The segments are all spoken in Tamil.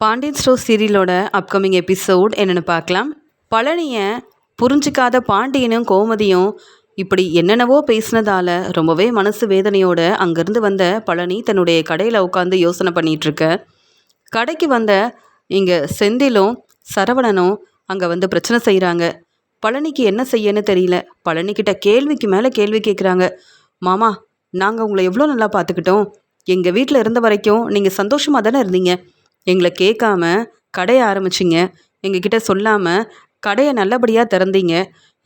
பாண்டியன் ஸ்டோர் சீரியலோட அப்கமிங் எபிசோட் என்னென்னு பார்க்கலாம். பழனியை புரிஞ்சிக்காத பாண்டியனும் கோமதியும் இப்படி என்னென்னவோ பேசினதால ரொம்பவே மனசு வேதனையோட அங்கேருந்து வந்த பழனி தன்னுடைய கடையில் உட்காந்து யோசனை பண்ணிகிட்ருக்க கடைக்கு வந்த இங்கே செந்திலும் சரவணனும் அங்கே வந்து பிரச்சனை செய்கிறாங்க பழனிக்கு என்ன செய்யன்னு தெரியல. பழனிக்கிட்ட கேள்விக்கு மேலே கேள்வி கேட்குறாங்க மாமா நாங்கள் உங்களை எவ்வளோ நல்லா பார்த்துக்கிட்டோம். எங்கள் வீட்டில் இருந்த வரைக்கும் நீங்கள் சந்தோஷமாக தானே இருந்தீங்க. எங்களை கேட்காம கடையை ஆரம்பிச்சிங்க. எங்ககிட்ட சொல்லாமல் கடையை நல்லபடியாக திறந்தீங்க.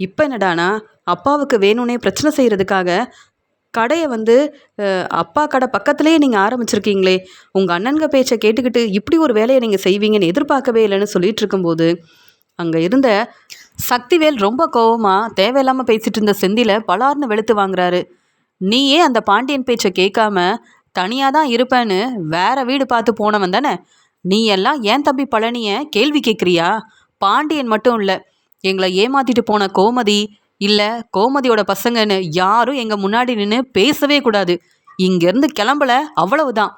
இப்போ என்னடானா அப்பாவுக்கு வேணும்னே பிரச்சனை செய்கிறதுக்காக கடையை வந்து அப்பா கடை பக்கத்துலேயே நீங்கள் ஆரம்பிச்சிருக்கீங்களே. உங்கள் அண்ணன்க பேச்சை கேட்டுக்கிட்டு இப்படி ஒரு வேலையை நீங்கள் செய்வீங்கன்னு எதிர்பார்க்கவே இல்லைன்னு சொல்லிட்டு இருக்கும்போது அங்கே இருந்த சக்திவேல் ரொம்ப கோவமாக தேவையில்லாமல் பேசிட்டு இருந்த செந்தியில் பலார்னு வெளுத்து வாங்குறாரு. நீயே அந்த பாண்டியன் பேச்சை கேட்காம தனியாக தான் இருப்பேன்னு வேற வீடு பார்த்து போனவன் தானே? நீ எல்லாம் ஏன் தம்பி பழனிய கேள்வி கேட்குறியா பாண்டியன் மட்டும் இல்லை. எங்களை ஏமாத்திட்டு போன கோமதி இல்லை கோமதியோட பசங்கன்னு யாரும் எங்கள் முன்னாடி நின்று பேசவே கூடாது. இங்கேருந்து கிளம்பல அவ்வளவுதான்.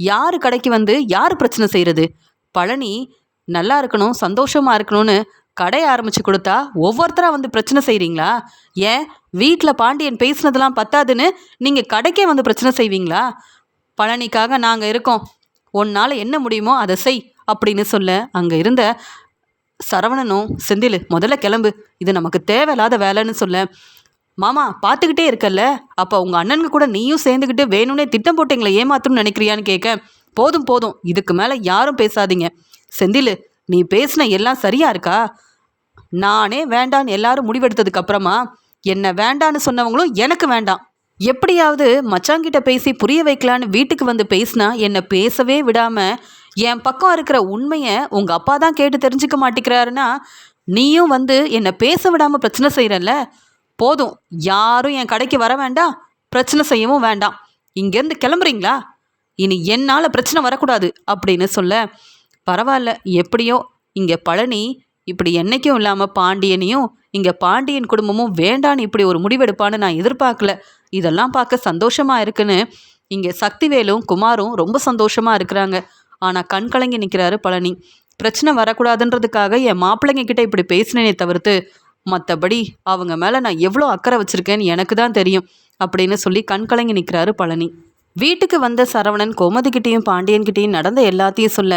யார் கடைக்கு வந்து யார் பிரச்சனை செய்கிறது பழனி நல்லா இருக்கணும் சந்தோஷமாக இருக்கணும்னு கடையை ஆரம்பிச்சு கொடுத்தா ஒவ்வொருத்தரா வந்து பிரச்சனை செய்கிறீங்களா ஏன் வீட்டில் பாண்டியன் பேசினதெல்லாம் பத்தாதுன்னு நீங்கள் கடைக்கே வந்து பிரச்சனை செய்வீங்களா? பழனிக்காக நாங்கள் இருக்கோம். உன்னால் என்ன முடியுமோ அதை செய் அப்படின்னு சொல்ல அங்கே இருந்த சரவணனும் செந்தில் முதல்ல கிளம்பு. இது நமக்கு தேவையில்லாத வேலைன்னு சொல்ல. மாமா பார்த்துக்கிட்டே இருக்கல்ல. அப்போ உங்கள் அண்ணனுக்கு கூட நீயும் சேர்ந்துக்கிட்டு வேணும்னே திட்டம் போட்டு எங்களை ஏமாத்தணும்னு நினைக்கிறியான்னு கேட்க போதும் போதும். இதுக்கு மேலே யாரும் பேசாதீங்க. செந்தில் நீ பேசின எல்லாம் சரியா இருக்கா? நானே வேண்டான்னு எல்லாரும் முடிவெடுத்ததுக்கு அப்புறமா என்ன வேண்டான்னு சொன்னவங்களும் எனக்கு வேண்டாம். எப்படியாவது மச்சாங்கிட்ட பேசி புரிய வைக்கலான்னு வீட்டுக்கு வந்து பேசினா என்னை பேசவே விடாம என் பக்கம் இருக்கிற உண்மையை உங்க அப்பா தான் கேட்டு தெரிஞ்சுக்க மாட்டேங்கிறாருன்னா நீயும் வந்து என்னை பேச விடாம பிரச்சனை செய்கிறல்ல போதும். யாரும் என் கடைக்கு வர வேண்டாம். பிரச்சனை செய்யவும் வேண்டாம். இங்கேருந்து கிளம்புறீங்களா? இனி என்னால் பிரச்சனை வரக்கூடாது அப்படின்னு சொல்ல பரவாயில்ல. எப்படியோ இங்கே பழனி இப்படி என்றைக்கும் இல்லாமல் பாண்டியனையும் இங்கே பாண்டியன் குடும்பமும் வேண்டான்னு இப்படி ஒரு முடிவெடுப்பான்னு நான் எதிர்பார்க்கல. இதெல்லாம் பார்க்க சந்தோஷமா இருக்குன்னு இங்கே சக்திவேலும் குமாரும் ரொம்ப சந்தோஷமா இருக்கிறாங்க. ஆனால் கண் கலங்கி நிற்கிறாரு பழனி. பிரச்சனை வரக்கூடாதுன்றதுக்காக என் மாப்பிள்ளைங்க கிட்ட இப்படி பேசினேனே தவிர்த்து மற்றபடி அவங்க மேலே நான் எவ்வளோ அக்கறை வச்சிருக்கேன்னு எனக்கு தான் தெரியும் அப்படின்னு சொல்லி கண் கலங்கி நிற்கிறாரு பழனி. வீட்டுக்கு வந்த சரவணன் கோமதிக்கிட்டேயும் பாண்டியன்கிட்டேயும் நடந்த எல்லாத்தையும் சொல்ல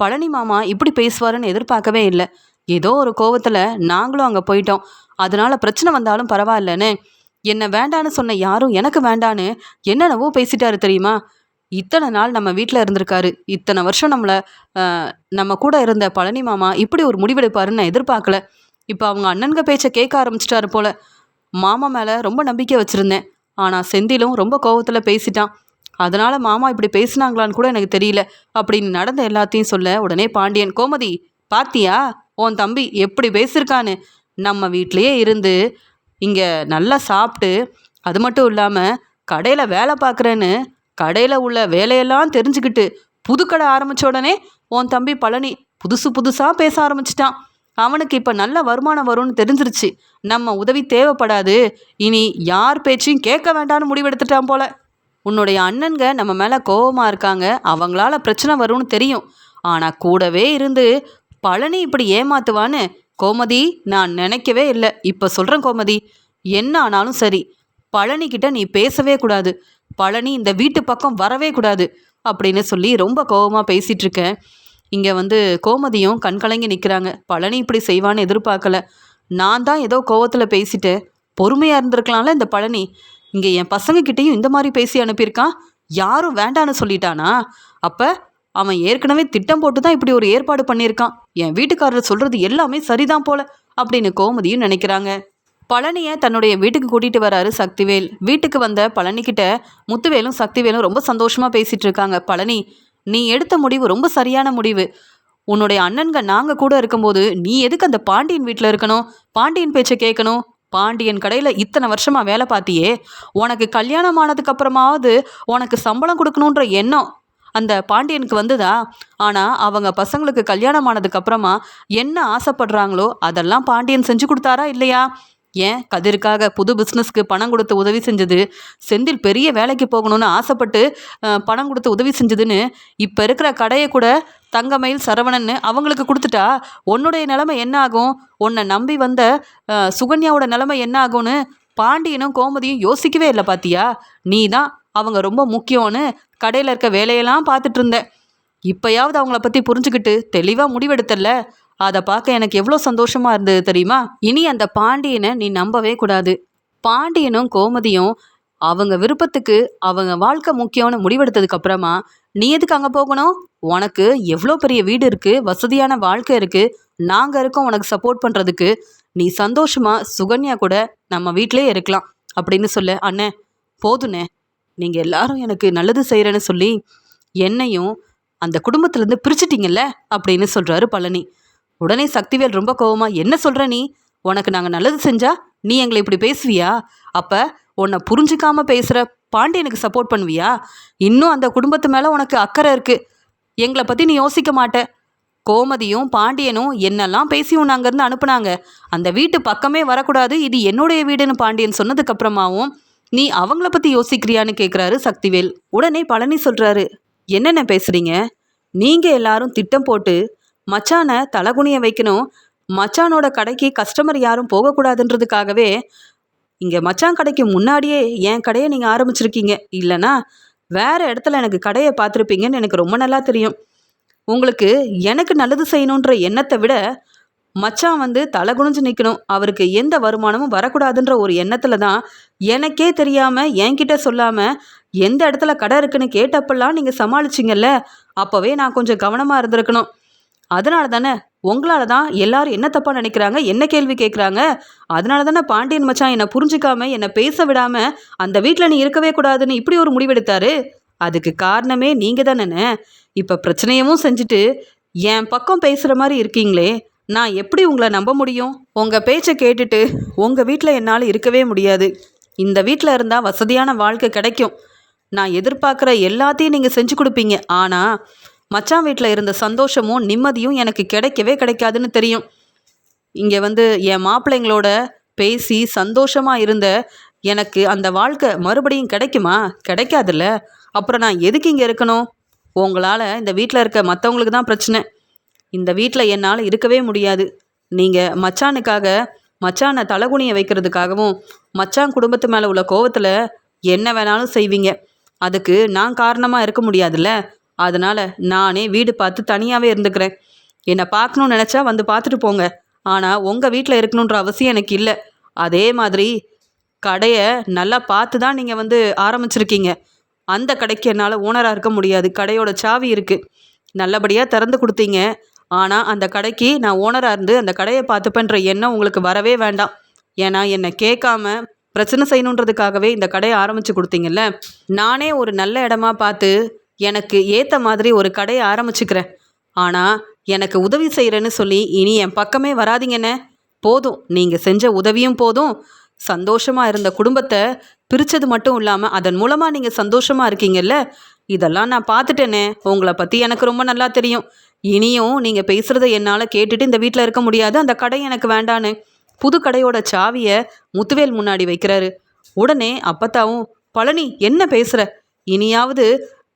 பழனி மாமா இப்படி பேசுவாருன்னு எதிர்பார்க்கவே இல்லை. ஏதோ ஒரு கோவத்தில் நாங்களும் அங்கே போயிட்டோம். அதனால பிரச்சனை வந்தாலும் பரவாயில்லன்னு என்ன வேண்டான்னு சொன்ன யாரும் எனக்கு வேண்டான்னு என்னென்னவோ பேசிட்டாரு தெரியுமா? இத்தனை நாள் நம்ம வீட்டில் இருந்திருக்காரு. இத்தனை வருஷம் நம்மளை நம்ம கூட இருந்த பழனி மாமா இப்படி ஒரு முடிவெடுப்பாருன்னு நான் எதிர்பார்க்கல. இப்போ அவங்க அண்ணன்க பேச்சை கேட்க ஆரம்பிச்சிட்டாரு போல. மாமா மேலே ரொம்ப நம்பிக்கை வச்சுருந்தேன். ஆனால் செந்திலும் ரொம்ப கோவத்தில் பேசிட்டான். அதனால் மாமா இப்படி பேசினாங்களான்னு கூட எனக்கு தெரியல. அப்படின்னு நடந்த எல்லாத்தையும் சொல்ல உடனே பாண்டியன் கோமதி பாத்தியா? உன் தம்பி எப்படி பேசியிருக்கான்னு? நம்ம வீட்லேயே இருந்து இங்கே நல்லா சாப்பிட்டு அது மட்டும் இல்லாமல் கடையில் வேலை பார்க்குறேன்னு கடையில் உள்ள வேலையெல்லாம் தெரிஞ்சுக்கிட்டு புது கடை ஆரம்பித்த உடனே உன் தம்பி பழனி புதுசு புதுசாக பேச ஆரம்பிச்சிட்டான். அவனுக்கு இப்போ நல்ல வருமானம் வரும்னு தெரிஞ்சிருச்சு. நம்ம உதவி தேவைப்படாது. இனி யார் பேச்சையும் கேட்க வேண்டாம்னு முடிவெடுத்துட்டான் போல. உன்னுடைய அண்ணன்க நம்ம மேலே கோபமாக இருக்காங்க. அவங்களால பிரச்சனை வரும்னு தெரியும். ஆனால் கூடவே இருந்து பழனி இப்படி ஏமாத்துவான்னு கோமதி நான் நினைக்கவே இல்லை. இப்போ சொல்கிறேன் கோமதி என்ன ஆனாலும் சரி. பழனிக்கிட்ட நீ பேசவே கூடாது. பழனி இந்த வீட்டு பக்கம் வரவே கூடாது அப்படின்னு சொல்லி ரொம்ப கோவமாக பேசிகிட்டு இருக்கேன். இங்கே வந்து கோமதியும் கண்கலங்கி நிற்கிறாங்க பழனி இப்படி செய்வான்னு எதிர்பார்க்கல. நான் தான் ஏதோ கோவத்தில் பேசிட்டேன். பொறுமையாக இருந்திருக்கலாம்ல இந்த பழனி. இங்கே என் பசங்கக்கிட்டேயும் இந்த மாதிரி பேசி அனுப்பியிருக்கான் யாரும் வேண்டான்னு சொல்லிட்டானா? அப்போ அவன் ஏற்கனவே திட்டம் போட்டு தான் இப்படி ஒரு ஏற்பாடு பண்ணியிருக்கான். என் வீட்டுக்காரர் சொல்கிறது எல்லாமே சரிதான் போல அப்படின்னு கோமதியும் நினைக்கிறாங்க. பழனியை தன்னுடைய வீட்டுக்கு கூட்டிட்டு வராரு சக்திவேல். வீட்டுக்கு வந்த பழனிக்கிட்ட முத்துவேலும் சக்திவேலும் ரொம்ப சந்தோஷமா பேசிட்டு இருக்காங்க. பழனி நீ எடுத்த முடிவு ரொம்ப சரியான முடிவு. உன்னுடைய அண்ணன்க நாங்க கூட இருக்கும்போது நீ எதுக்கு அந்த பாண்டியன் வீட்டில் இருக்கணும்? பாண்டியன் பேச்சை கேட்கணும் பாண்டியன் கடையில் இத்தனை வருஷமா வேலை பார்த்தியே. உனக்கு கல்யாணம் ஆனதுக்கு அப்புறமாவது உனக்கு சம்பளம் கொடுக்கணுன்ற எண்ணம் அந்த பாண்டியனுக்கு வந்ததா? ஆனால் அவங்க பசங்களுக்கு கல்யாணம் ஆனதுக்கப்புறமா என்ன ஆசைப்படுறாங்களோ அதெல்லாம் பாண்டியன் செஞ்சு கொடுத்தாரா இல்லையா? ஏன் கதிருக்காக புது பிஸ்னஸ்க்கு பணம் கொடுத்து உதவி செஞ்சது? செந்தில் பெரிய வேலைக்கு போகணும்னு ஆசைப்பட்டு பணம் கொடுத்து உதவி செஞ்சதுன்னு இப்போ இருக்கிற கடையை கூட தங்கமயில் சரவணன்னு அவங்களுக்கு கொடுத்துட்டா? உன்னுடைய நிலைமை என்ன ஆகும்? உன்னை நம்பி வந்த சுகன்யாவோட நிலைமை என்ன ஆகும்னு பாண்டியனும் கோமதியும் யோசிக்கவே இல்லை பாத்தியா? நீ தான் அவங்க ரொம்ப முக்கியம்னு கடையில் இருக்க வேலையெல்லாம் பார்த்துட்டு இருந்தேன். இப்போயாவது அவங்கள பற்றி புரிஞ்சுக்கிட்டு தெளிவாக முடிவெடுத்தல்ல. அதை பார்க்க எனக்கு எவ்வளோ சந்தோஷமாக இருந்தது தெரியுமா? இனி அந்த பாண்டியனை நீ நம்பவே கூடாது. பாண்டியனும் கோமதியும் அவங்க விருப்பத்துக்கு அவங்க வாழ்க்கை முக்கியம்னு முடிவெடுத்ததுக்கு அப்புறமா நீ எதுக்கு அங்கே போகணும்? உனக்கு எவ்வளோ பெரிய வீடு இருக்குது வசதியான வாழ்க்கை இருக்குது நாங்கள் இருக்கோம் உனக்கு சப்போர்ட் பண்ணுறதுக்கு நீ சந்தோஷமாக சுகன்யா கூட நம்ம வீட்டிலே இருக்கலாம். அப்படின்னு சொல்ல அண்ணே போதுண்ணே. நீங்கள் எல்லாரும் எனக்கு நல்லது செய்கிறேன்னு சொல்லி என்னையும் அந்த குடும்பத்திலேருந்து பிரிச்சிட்டிங்கல்ல அப்படின்னு சொல்கிறாரு பழனி. உடனே சக்திவேல் ரொம்ப கோவமாக என்ன சொல்கிற நீ? உனக்கு நாங்கள் நல்லது செஞ்சா நீ எங்களை இப்படி பேசுவியா? அப்போ உன்னை புரிஞ்சிக்காமல் பேசுகிற பாண்டியனுக்கு சப்போர்ட் பண்ணுவியா? இன்னும் அந்த குடும்பத்து மேலே உனக்கு அக்கறை இருக்குது எங்களை பற்றி நீ யோசிக்க மாட்ட. கோமதியும் பாண்டியனும் என்னெல்லாம் பேசி உன்னை அங்கேருந்து அனுப்புனாங்க. அந்த வீட்டு பக்கமே வரக்கூடாது. இது என்னுடைய வீடுன்னு பாண்டியன் சொன்னதுக்கப்புறமாவும் நீ அவங்கள பற்றி யோசிக்கிறியான்னு கேட்குறாரு சக்திவேல். உடனே பழனி சொல்கிறாரு என்னென்ன பேசுகிறீங்க நீங்கள் எல்லாரும் திட்டம் போட்டு மச்சானை தலகுனிய வைக்கணும். மச்சானோட கடைக்கு கஸ்டமர் யாரும் போகக்கூடாதுன்றதுக்காகவே இங்கே மச்சான் கடைக்கு முன்னாடியே என் கடையை நீங்கள் ஆரம்பிச்சிருக்கீங்க. இல்லைனா வேற இடத்துல எனக்கு கடையை பார்த்துருப்பீங்கன்னு எனக்கு ரொம்ப நல்லா தெரியும். உங்களுக்கு எனக்கு நல்லது செய்யணுன்ற எண்ணத்தை விட மச்சான் வந்து தலை குனிஞ்சு நிற்கணும் அவருக்கு எந்த வருமானமும் வரக்கூடாதுன்ற ஒரு எண்ணத்தில் தான் எனக்கே தெரியாமல் என்கிட்ட சொல்லாமல் எந்த இடத்துல கடை இருக்குன்னு கேட்டப்பெல்லாம் நீங்கள் சமாளிச்சிங்கல்ல? அப்போவே நான் கொஞ்சம் கவனமாக இருந்திருக்கணும். அதனால தானே உங்களால தான் எல்லாரும் என்ன தப்பாக நினைக்கிறாங்க என்ன கேள்வி கேட்குறாங்க அதனால தானே பாண்டியன் மச்சான் என்னை புரிஞ்சுக்காம என்னை பேச விடாம அந்த வீட்டில் நீ இருக்கவே கூடாதுன்னு இப்படி ஒரு முடிவெடுத்தாரு? அதுக்கு காரணமே நீங்கள் தானேண்ணே இப்போ பிரச்சனையவும் செஞ்சுட்டு என் பக்கம் பேசுகிற மாதிரி இருக்கீங்களே நான் எப்படி உங்களை நம்ப முடியும்? உங்கள் பேச்சை கேட்டுட்டு உங்கள் வீட்டில் என்னால் இருக்கவே முடியாது. இந்த வீட்டில் இருந்தால் வசதியான வாழ்க்கை கிடைக்கும். நான் எதிர்பார்க்குற எல்லாத்தையும் நீங்கள் செஞ்சு கொடுப்பீங்க. ஆனால் மச்சான் வீட்டில் இருந்த சந்தோஷமும் நிம்மதியும் எனக்கு கிடைக்கவே கிடைக்காதுன்னு தெரியும். இங்கே வந்து என் மாப்பிள்ளைங்களோட பேசி சந்தோஷமாக இருந்த எனக்கு அந்த வாழ்க்கை மறுபடியும் கிடைக்குமா? கிடைக்காதுல்ல. அப்புறம் நான் எதுக்கு இங்கே இருக்கணும்? உங்களால் இந்த வீட்டில் இருக்க மற்றவங்களுக்கு தான் பிரச்சனை. இந்த வீட்டில் என்னால் இருக்கவே முடியாது. நீங்கள் மச்சானுக்காக மச்சானை தலகுனிய வைக்கிறதுக்காகவும் மச்சான் குடும்பத்து மேலே உள்ள கோவத்தில் என்ன வேணாலும் செய்வீங்க. அதுக்கு நான் காரணமாக இருக்க முடியாதுல்ல. அதனால் நானே வீடு பார்த்து தனியாகவே இருந்துக்கிறேன். என்னை பார்க்கணும்னு நினச்சா வந்து பார்த்துட்டு போங்க. ஆனால் உங்கள் வீட்டில் இருக்கணுன்ற அவசியம் எனக்கு இல்லை. அதே மாதிரி கடையை நல்லா பார்த்து தான் நீங்கள் வந்து ஆரம்பிச்சிருக்கீங்க. அந்த கடைக்கு என்னால் ஓனராக இருக்க முடியாது. கடையோட சாவி இருக்குது நல்லபடியாக திறந்து கொடுத்தீங்க. ஆனால் அந்த கடைக்கு நான் ஓனராக இருந்து அந்த கடையை பார்த்துப்பேன்ற எண்ணம் உங்களுக்கு வரவே வேண்டாம். ஏன்னா என்னை கேட்காம பிரச்சனை செய்யணுன்றதுக்காகவே இந்த கடையை ஆரம்பித்து கொடுத்தீங்கல்ல? நானே ஒரு நல்ல இடமா பார்த்து எனக்கு ஏற்ற மாதிரி ஒரு கடையை ஆரம்பிச்சுக்கிறேன். ஆனால் எனக்கு உதவி செய்கிறேன்னு சொல்லி இனி என் பக்கமே வராதீங்கண்ணே போதும். நீங்கள் செஞ்ச உதவியும் போதும். சந்தோஷமாக இருந்த குடும்பத்தை பிரித்தது மட்டும் இல்லாமல் அதன் மூலமாக நீங்கள் சந்தோஷமாக இருக்கீங்கல்ல? இதெல்லாம் நான் பார்த்துட்டேனே. உங்களை பற்றி எனக்கு ரொம்ப நல்லா தெரியும். இனியும் நீங்கள் பேசுகிறத என்னால் கேட்டுட்டு இந்த வீட்டில் இருக்க முடியாது. அந்த கடை எனக்கு வேண்டான்னு. புது கடையோட சாவியை முத்துவேல் முன்னாடி வைக்கிறாரு. உடனே அப்பத்தாவும் பழனி என்ன பேசுகிற இனியாவது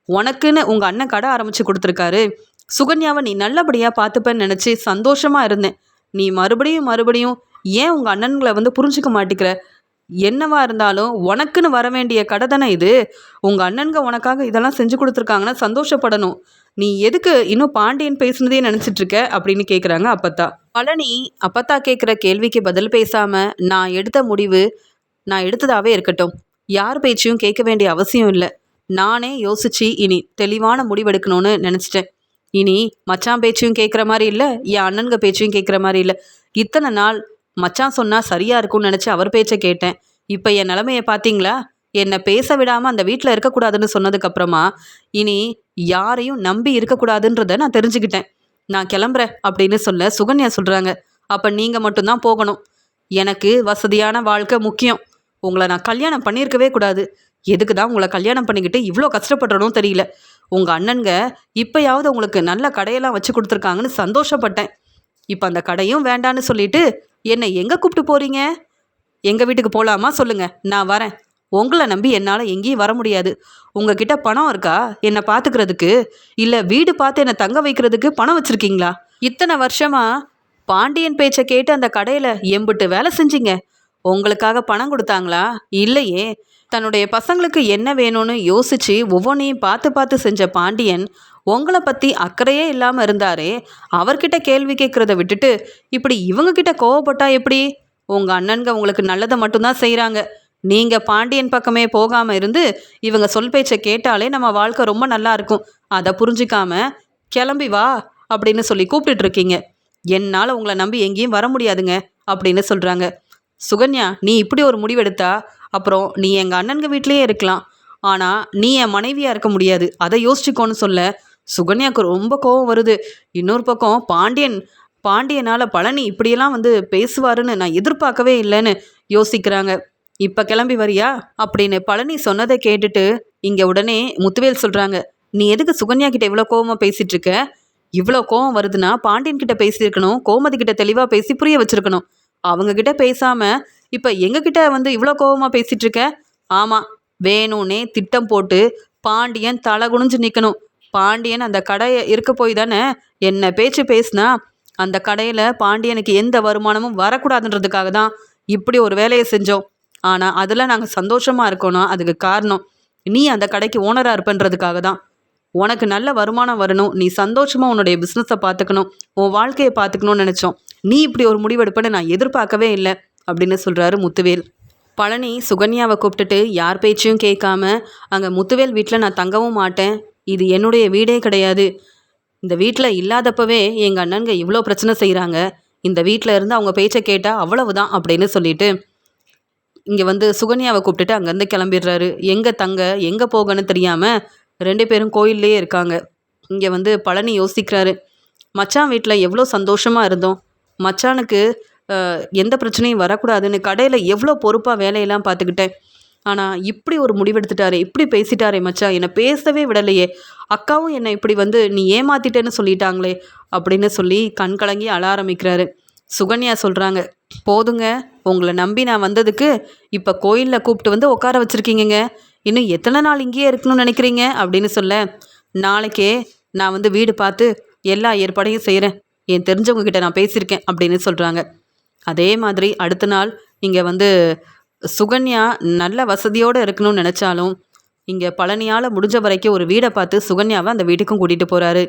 உனக்குன்னு உங்கள் அண்ணன் கடை ஆரம்பித்து கொடுத்துருக்காரு. சுகன்யாவை நீ நல்லபடியாக பார்த்துப்பேன்னு நினச்சி சந்தோஷமாக இருந்தேன். நீ மறுபடியும் மறுபடியும் ஏன் உங்கள் அண்ணன்களை வந்து புரிஞ்சுக்க மாட்டேங்கிற? என்னவா இருந்தாலும் உனக்குன்னு வர வேண்டிய கடை தானே இது? உங்கள் அண்ணன்க உனக்காக இதெல்லாம் செஞ்சு கொடுத்துருக்காங்கன்னா சந்தோஷப்படணும். நீ எதுக்கு இன்னும் பாண்டியன் பேசுனதே நினச்சிட்டு இருக்க அப்படின்னு கேட்குறாங்க அப்பத்தா. பழனி அப்பத்தா கேட்குற கேள்விக்கு பதில் பேசாமல் நான் எடுத்த முடிவு நான் எடுத்ததாகவே இருக்கட்டும். யார் பேச்சையும் கேட்க வேண்டிய அவசியம் இல்லை. நானே யோசிச்சு இனி தெளிவான முடிவெடுக்கணும்னு நினச்சிட்டேன். இனி மச்சான் பேச்சையும் கேட்குற மாதிரி இல்லை என் அண்ணனுங்க பேச்சையும் கேட்குற மாதிரி இல்லை. இத்தனை நாள் மச்சான் சொன்னால் சரியாக இருக்கும்னு நினச்சி அவர் பேச்சை கேட்டேன். இப்போ என் நிலமையை பார்த்தீங்களா என்னை பேச விடாமல் அந்த வீட்டில் இருக்கக்கூடாதுன்னு சொன்னதுக்கப்புறமா இனி யாரையும் நம்பி இருக்கக்கூடாதுன்றத நான் தெரிஞ்சுக்கிட்டேன். நான் கிளம்புறேன் அப்படின்னு சொல்ல சுகன்யா சொல்கிறாங்க அப்போ நீங்கள் மட்டும்தான் போகணும். எனக்கு வசதியான வாழ்க்கை முக்கியம். உங்களை நான் கல்யாணம் பண்ணியிருக்கவே கூடாது. எதுக்கு தான் உங்களை கல்யாணம் பண்ணிக்கிட்டு இவ்வளோ கஷ்டப்படுறனும் தெரியல. உங்கள் அண்ணனுங்க இப்போயாவது உங்களுக்கு நல்ல கடையெல்லாம் வச்சு கொடுத்துருக்காங்கன்னு சந்தோஷப்பட்டேன். இப்போ அந்த கடையும் வேண்டான்னு சொல்லிட்டு என்னை எங்கே கூப்பிட்டு போகிறீங்க எங்கள் வீட்டுக்கு போகலாமா சொல்லுங்கள் நான் வரேன். உங்களை நம்பி என்னால் எங்கேயும் வர முடியாது. உங்ககிட்ட பணம் இருக்கா? என்னை பார்த்துக்கிறதுக்கு இல்லை வீடு பார்த்து என்னை தங்க வைக்கிறதுக்கு பணம் வச்சுருக்கீங்களா? இத்தனை வருஷமா பாண்டியன் பேச்சை கேட்டு அந்த கடையில் எம்பிட்டு வேலை செஞ்சீங்க. உங்களுக்காக பணம் கொடுத்தாங்களா? இல்லையே. தன்னுடைய பசங்களுக்கு என்ன வேணும்னு யோசிச்சு ஒவ்வொன்றையும் பார்த்து பார்த்து செஞ்ச பாண்டியன் உங்களை பற்றி அக்கறையே இல்லாமல் இருந்தாரே அவர்கிட்ட கேள்வி கேட்குறத விட்டுட்டு இப்படி இவங்கக்கிட்ட கோவப்பட்டா எப்படி? உங்கள் அண்ணன்க உங்களுக்கு நல்லதை மட்டும்தான் செய்கிறாங்க நீங்கள் பாண்டியன் பக்கமே போகாமல் இருந்து இவங்க சொல் பேச்சை கேட்டாலே நம்ம வாழ்க்கை ரொம்ப நல்லா இருக்கும். அதை புரிஞ்சிக்காம கிளம்பி வா அப்படின்னு சொல்லி கூப்பிட்டுட்டு இருக்கீங்க. என்னால் உங்களை நம்பி எங்கேயும் வர முடியாதுங்க அப்படின்னு சொல்கிறாங்க சுகன்யா நீ இப்படி ஒரு முடிவெடுத்தா? அப்புறம் நீ எங்கள் அண்ணன்க வீட்லேயே இருக்கலாம். ஆனால் நீ என் மனைவியாக இருக்க முடியாது. அதை யோசிச்சுக்கோன்னு சொல்ல சுகன்யாவுக்கு ரொம்ப கோவம் வருது. இன்னொரு பக்கம் பாண்டியன் பாண்டியனால் பழனி இப்படியெல்லாம் வந்து பேசுவாருன்னு நான் எதிர்பார்க்கவே இல்லைன்னு யோசிக்கிறாங்க. இப்போ கிளம்பி வரியா? அப்படின்னு பழனி சொன்னதை கேட்டுட்டு இங்கே உடனே முத்துவேல் சொல்கிறாங்க நீ எதுக்கு சுகன்யா கிட்ட இவ்வளோ கோவமாக பேசிகிட்டு இருக்க இவ்வளோ கோவம் வருதுன்னா பாண்டியன் கிட்ட பேசியிருக்கணும் கோமதி கிட்ட தெளிவாக பேசி புரிய வச்சிருக்கணும். அவங்க கிட்ட பேசாம இப்போ எங்ககிட்ட வந்து இவ்வளோ கோவமாக பேசிட்டு இருக்க ஆமாம் வேணும்னே திட்டம் போட்டு பாண்டியன் தலை குனிஞ்சு நிற்கணும் பாண்டியன் அந்த கடையை இருக்க போய் தானே? என்ன பேச்சு பேசினா? அந்த கடையில் பாண்டியனுக்கு எந்த வருமானமும் வரக்கூடாதுன்றதுக்காக தான் இப்படி ஒரு வேலையை செஞ்சோம். ஆனால் அதில் நாங்கள் சந்தோஷமாக இருக்கோம்னா அதுக்கு காரணம் நீ அந்த கடைக்கு ஓனராக இருப்பன்றதுக்காக தான். உனக்கு நல்ல வருமானம் வரணும் நீ சந்தோஷமாக உன்னுடைய பிஸ்னஸை பார்த்துக்கணும் உன் வாழ்க்கையை பார்த்துக்கணும்னு நினச்சோம். நீ இப்படி ஒரு முடிவெடுப்பேன்னு நான் எதிர்பார்க்கவே இல்லை அப்படின்னு சொல்கிறாரு முத்துவேல். பழனி சுகன்யாவை கூப்பிட்டுட்டு யார் பேச்சையும் கேட்காம அங்கே முத்துவேல் வீட்டில் நான் தங்கவும் மாட்டேன் இது என்னுடைய வீடே கிடையாது. இந்த வீட்டில் இல்லாதப்பவே எங்கள் அண்ணனுங்க இவ்வளோ பிரச்சனை செய்கிறாங்க இந்த வீட்டில் இருந்து அவங்க பேச்சை கேட்டால் அவ்வளவுதான் அப்படின்னு சொல்லிட்டு இங்கே வந்து சுகன்யாவை கூப்பிட்டுட்டு அங்கேருந்து கிளம்பிடுறாரு. எங்கே தங்க எங்கே போகன்னு தெரியாமல் ரெண்டு பேரும் கோயில்லையே இருக்காங்க. இங்கே வந்து பழனி யோசிக்கிறாரு. மச்சான் வீட்டில் எவ்வளோ சந்தோஷமாக இருந்தோம். மச்சானுக்கு எந்த பிரச்சனையும் வரக்கூடாதுன்னு கடையில் எவ்வளோ பொறுப்பாக வேலையெல்லாம் பார்த்துக்கிட்டேன். ஆனால் இப்படி ஒரு முடிவெடுத்துட்டாரே இப்படி பேசிட்டாரே மச்சான் என்னை பேசவே விடலையே. அக்காவும் என்னை இப்படி வந்து நீ ஏமாத்திட்டேன்னு சொல்லிட்டாங்களே அப்படின்னு சொல்லி கண் கலங்கி அழ ஆரம்பிக்கிறாரு. சுகன்யா சொல்கிறாங்க போதுங்க உங்களை நம்பி நான் வந்ததுக்கு இப்போ கோயிலில் கூப்பிட்டு வந்து உட்கார வச்சுருக்கீங்க இன்னும் எத்தனை நாள் இங்கேயே இருக்கணும்னு நினைக்கிறீங்க? அப்படின்னு சொல்ல நாளைக்கே நான் வந்து வீடு பார்த்து எல்லா ஏற்பாடையும் செய்கிறேன் என் தெரிஞ்சவங்க கிட்ட நான் பேசியிருக்கேன் அப்படின்னு சொல்கிறாங்க அதே மாதிரி அடுத்த நாள் இங்கே வந்து சுகன்யா நல்ல வசதியோடு இருக்கணும்னு நினச்சாலும் இங்கே பழனியால் முடிஞ்ச வரைக்கும் ஒரு வீடை பார்த்து சுகன்யாவை அந்த வீட்டுக்கும் கூட்டிகிட்டு போகிறாரு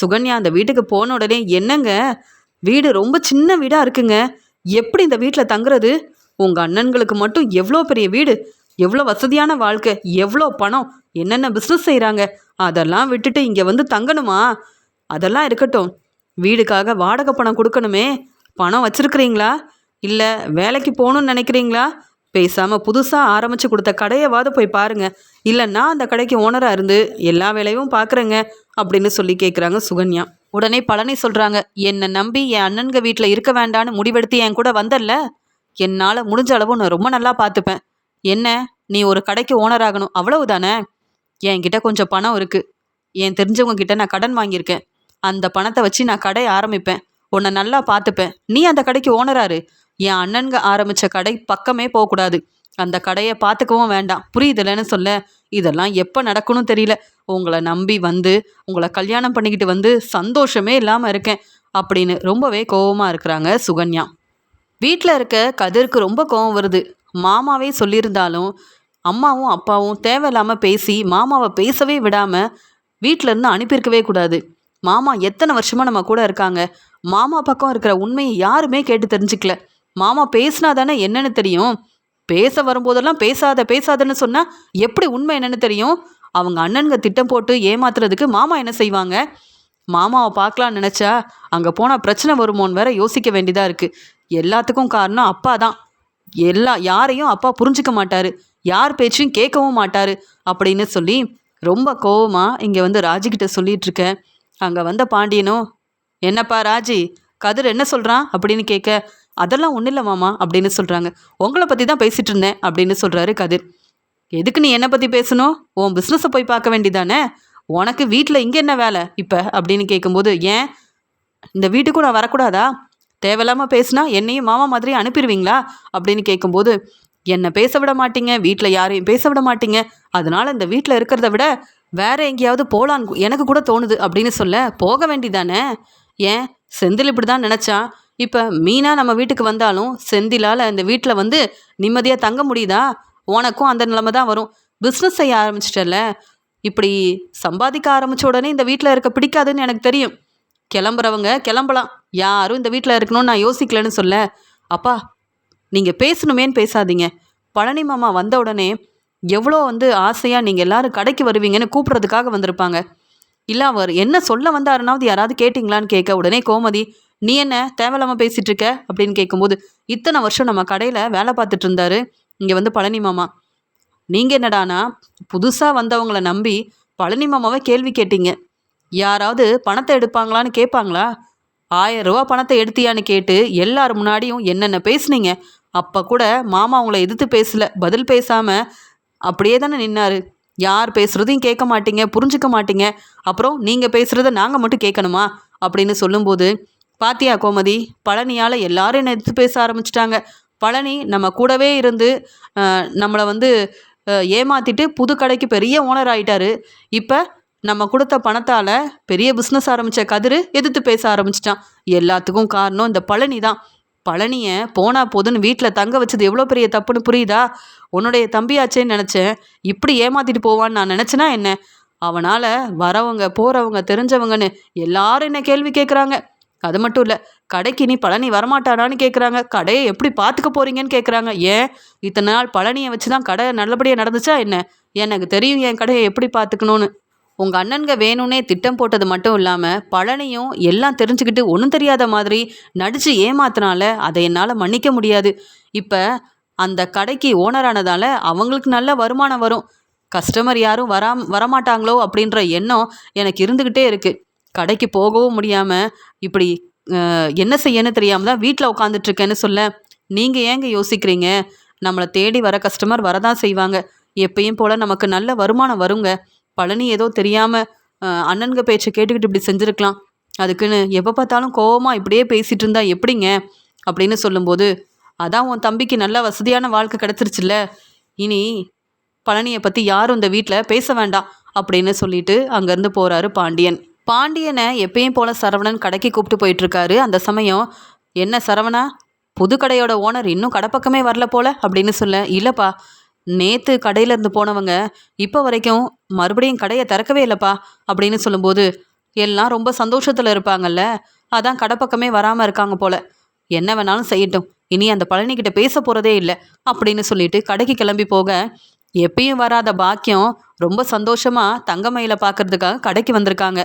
சுகன்யா அந்த வீட்டுக்கு போன உடனே என்னங்க? வீடு ரொம்ப சின்ன வீடாக இருக்குங்க. எப்படி இந்த வீட்டில் தங்குறது? உங்கள் அண்ணன்களுக்கு மட்டும் எவ்வளோ பெரிய வீடு? எவ்வளோ வசதியான வாழ்க்கை? எவ்வளோ பணம்? என்னென்ன பிஸ்னஸ் செய்கிறாங்க அதெல்லாம் விட்டுட்டு இங்கே வந்து தங்கணுமா? அதெல்லாம் இருக்கட்டும். வீடுக்காக வாடகை பணம் கொடுக்கணுமே. பணம் வச்சுருக்கிறீங்களா? இல்லை வேலைக்கு போகணும்னு நினைக்கிறீங்களா? பேசாமல் புதுசாக ஆரம்பித்து கொடுத்த கடையவாது போய் பாருங்கள் இல்லை நான் அந்த கடைக்கு ஓனராக இருந்து எல்லா வேலையும் பார்க்குறேங்க அப்படின்னு சொல்லி கேட்குறாங்க சுகன்யா. உடனே பழனி சொல்கிறாங்க என்னை நம்பி என் அண்ணன்க வீட்டில் இருக்க வேண்டான்னு முடிவெடுத்து என் கூட வந்தல்ல? என்னால் முடிஞ்ச அளவு நான் ரொம்ப நல்லா பார்த்துப்பேன் என்ன நீ ஒரு கடைக்கு ஓனர் ஆகணும் அவ்வளவுதானே? என்கிட்ட கொஞ்சம் பணம் இருக்குது என் தெரிஞ்சவங்க கிட்ட நான் கடன் வாங்கியிருக்கேன். அந்த பணத்தை வச்சு நான் கடையை ஆரம்பிப்பேன். உன்னை நல்லா பார்த்துப்பேன் நீ அந்த கடைக்கு ஓனராரு என் அண்ணனுங்க ஆரம்பித்த கடை பக்கமே போகக்கூடாது. அந்த கடையை பார்த்துக்கவும் வேண்டாம். புரியுதுலன்னு சொல்ல இதெல்லாம் எப்போ நடக்கணும் தெரியல. உங்களை நம்பி வந்து உங்களை கல்யாணம் பண்ணிக்கிட்டு வந்து சந்தோஷமே இல்லாமல் இருக்கேன் அப்படின்னு ரொம்பவே கோவமாக இருக்கிறாங்க சுகன்யா. வீட்டில் இருக்க கதிர்க்கு ரொம்ப கோவம் வருது. மாமாவே சொல்லியிருந்தாலும் அம்மாவும் அப்பாவும் தேவையில்லாமல் பேசி மாமாவை பேசவே விடாமல் வீட்டில இருந்து அனுப்பியிருக்கவே கூடாது. மாமா எத்தனை வருஷமாக நம்ம கூட இருக்காங்க. மாமா பக்கம் இருக்கிற உண்மையை யாருமே கேட்டு தெரிஞ்சுக்கல. மாமா பேசினா தானே என்னன்னு தெரியும்? பேச வரும்போதெல்லாம் பேசாத பேசாதன்னு சொன்னால் எப்படி உண்மை என்னன்னு தெரியும்? அவங்க அண்ணனுங்க திட்டம் போட்டு ஏமாத்துறதுக்கு மாமா என்ன செய்வாங்க? மாமாவை பார்க்கலான்னு நினச்சா அங்கே போனால் பிரச்சனை வருமோன்னு வேற யோசிக்க வேண்டியதாக இருக்குது எல்லாத்துக்கும் காரணம் அப்பா தான். எல்லா யாரையும் அப்பா புரிஞ்சுக்க மாட்டார். யார் பேச்சையும் கேட்கவும் மாட்டார் அப்படின்னு சொல்லி ரொம்ப கோவமாக இங்கே வந்து ராஜிக்கிட்ட சொல்லிட்டு இருக்கேன். அங்கே வந்த பாண்டியனும் என்னப்பா ராஜி கதிர் என்ன சொல்கிறான் அப்படின்னு கேட்க அதெல்லாம் ஒன்றும் இல்லை மாமா அப்படின்னு சொல்கிறாங்க உங்களை பற்றி தான் பேசிகிட்டு இருந்தேன் அப்படின்னு சொல்கிறாரு கதிர். எதுக்கு நீ என்னை பற்றி பேசணும்? உன் பிஸ்னஸை போய் பார்க்க வேண்டியதானே? உனக்கு வீட்டில் இங்கே என்ன வேலை இப்போ? அப்படின்னு கேட்கும்போது ஏன்? இந்த வீட்டுக்கு நான் வரக்கூடாதா? தேவையில்லாமல் பேசினா என்னையும் மாமா மாதிரி அனுப்பிடுவீங்களா? அப்படின்னு கேட்கும்போது என்னை பேச விட மாட்டீங்க. வீட்டில் யாரையும் பேச விட மாட்டீங்க. அதனால் இந்த வீட்டில் இருக்கிறத விட வேற எங்கேயாவது போகலான்னு எனக்கு கூட தோணுது. அப்படின்னு சொல்ல போக வேண்டிதானே ஏன்? செந்தில் இப்படி தான் நினச்சான். இப்போ மீனா நம்ம வீட்டுக்கு வந்தாலும் செந்திலால் இந்த வீட்டில் வந்து நிம்மதியாக தங்க முடியுதா? உனக்கும் அந்த நிலைமை தான் வரும். பிஸ்னஸ் செய்ய ஆரம்பிச்சிட்டல இப்படி சம்பாதிக்க ஆரம்பித்த உடனே இந்த வீட்டில் இருக்க பிடிக்காதுன்னு எனக்கு தெரியும். கிளம்புறவங்க கிளம்பலாம். யாரும் இந்த வீட்டில் இருக்கணும்னு நான் யோசிக்கலன்னு சொல்ல. அப்பா நீங்கள் பேசணுமேன்னு பேசாதீங்க. பழனி மாமா வந்த உடனே எவ்வளோ வந்து ஆசையாக நீங்கள் எல்லாரும் கடைக்கு வருவீங்கன்னு கூப்பிட்றதுக்காக வந்திருப்பாங்க. இல்லை அவர் என்ன சொல்ல வந்தாருனாவது யாராவது கேட்டிங்களான்னு கேட்க உடனே கோமதி நீ என்ன தேவையில்லாமல் பேசிகிட்டு இருக்க அப்படின்னு கேட்கும்போது இத்தனை வருஷம் நம்ம கடையில் வேலை பார்த்துட்டு இருந்தாரு இங்கே வந்து பழனி மாமா. நீங்கள் என்னடானா புதுசாக வந்தவங்கள நம்பி பழனி மாமாவை கேள்வி கேட்டீங்க. யாராவது பணத்தை எடுப்பாங்களான்னு கேட்பாங்களா ஆயிரம் ரூபா பணத்தை எடுத்தியான்னு கேட்டு எல்லார் முன்னாடியும் என்னென்ன பேசுனீங்க? அப்போ கூட மாமா உங்களை எதிர்த்து பேசல பதில் பேசாமல் அப்படியே தானே நின்னாரு. யார் பேசுகிறதையும் கேட்க மாட்டீங்க புரிஞ்சுக்க மாட்டீங்க. அப்புறம் நீங்கள் பேசுகிறத நாங்கள் மட்டும் கேட்கணுமா? அப்படின்னு சொல்லும்போது பாத்தியா கோமதி? பழனியால் எல்லாரும் என்னை எதிர்த்து பேச ஆரம்பிச்சிட்டாங்க. பழனி நம்ம கூடவே இருந்து நம்மளை வந்து ஏமாற்றிட்டு புது கடைக்கு பெரிய ஓனர் ஆயிட்டாரு. இப்போ நம்ம கொடுத்த பணத்தால் பெரிய பிஸ்னஸ் ஆரம்பித்த கதிர் எதிர்த்து பேச ஆரம்பிச்சிட்டான். எல்லாத்துக்கும் காரணம் இந்த பழனி தான். பழனியை போனா போதுன்னு வீட்டில் தங்க வச்சது எவ்வளோ பெரிய தப்புன்னு புரியுதா? உன்னுடைய தம்பியாச்சேன்னு நினச்சேன். இப்படி ஏமாத்திட்டு போவான்னு நான் நினச்சேனா என்ன? அவனால் வரவங்க போகிறவங்க தெரிஞ்சவங்கன்னு எல்லாரும் என்ன கேள்வி கேட்குறாங்க அது மட்டும் இல்லை கடைக்கு நீ பழனி வரமாட்டானான்னு கேட்குறாங்க கடையை எப்படி பார்த்துக்க போகிறீங்கன்னு கேட்குறாங்க ஏன்? இத்தனை நாள் பழனியை வச்சு தான் கடை நல்லபடியாக நடந்துச்சா என்ன? எனக்கு தெரியும் என் கடையை எப்படி பார்த்துக்கணுன்னு உங்கள் அண்ணன்க வேணும்னே திட்டம் போட்டது மட்டும் இல்லாமல் பழனியும் எல்லாம் தெரிஞ்சுக்கிட்டு ஒன்றும் தெரியாத மாதிரி நடித்து ஏமாத்தினால அதை என்னால் மன்னிக்க முடியாது. இப்போ அந்த கடைக்கு ஓனரானதால் அவங்களுக்கு நல்ல வருமானம் வரும். கஸ்டமர் யாரும் வராம வரமாட்டாங்களோ அப்படின்ற எண்ணம் எனக்கு இருந்துக்கிட்டே இருக்குது கடைக்கு போகவும் முடியாமல் இப்படி என்ன செய்யன்னு தெரியாமல் தான் வீட்டில் உட்காந்துட்ருக்கேன்னு சொல்ல நீங்கள் ஏங்க யோசிக்கிறீங்க? நம்மளை தேடி வர கஸ்டமர் வரதான் செய்வாங்க. எப்பயும் போல் நமக்கு நல்ல வருமானம் வருங்க. பழனி ஏதோ தெரியாமல் அண்ணனுங்க பேச்சை கேட்டுக்கிட்டு இப்படி செஞ்சுருக்கலாம். அதுக்குன்னு எப்போ பார்த்தாலும் கோவமாக இப்படியே பேசிகிட்டு இருந்தா எப்படிங்க? அப்படின்னு சொல்லும்போது அதான் உன் தம்பிக்கு நல்ல வசதியான வாழ்க்கை கிடச்சிருச்சுல்ல. இனி பழனியை பற்றி யாரும் இந்த வீட்டில் பேச வேண்டாம் அப்படின்னு சொல்லிட்டு அங்கேருந்து போகிறாரு பாண்டியன். பாண்டியனை எப்பயும் போல சரவணன் கடைக்கு கூப்பிட்டு போயிட்டுருக்காரு. அந்த சமயம் என்ன சரவணா புது கடையோட ஓனர் இன்னும் கடைப்பக்கமே வரல போல? அப்படின்னு சொல்ல இல்லைப்பா நேற்று கடையிலேருந்து போனவங்க இப்போ வரைக்கும் மறுபடியும் கடையை திறக்கவே இல்லைப்பா அப்படின்னு சொல்லும்போது எல்லாம் ரொம்ப சந்தோஷத்தில் இருப்பாங்கல்ல அதான் கடைப்பக்கமே வராமல் இருக்காங்க போல. என்ன வேணாலும் செய்யட்டும் இனி அந்த பழனிக்கிட்ட பேச போகிறதே இல்லை அப்படின்னு சொல்லிட்டு கடைக்கு கிளம்பி போக எப்பயும் வராத பாக்கியம் ரொம்ப சந்தோஷமாக தங்கமயில பார்க்கறதுக்காக கடைக்கு வந்திருக்காங்க.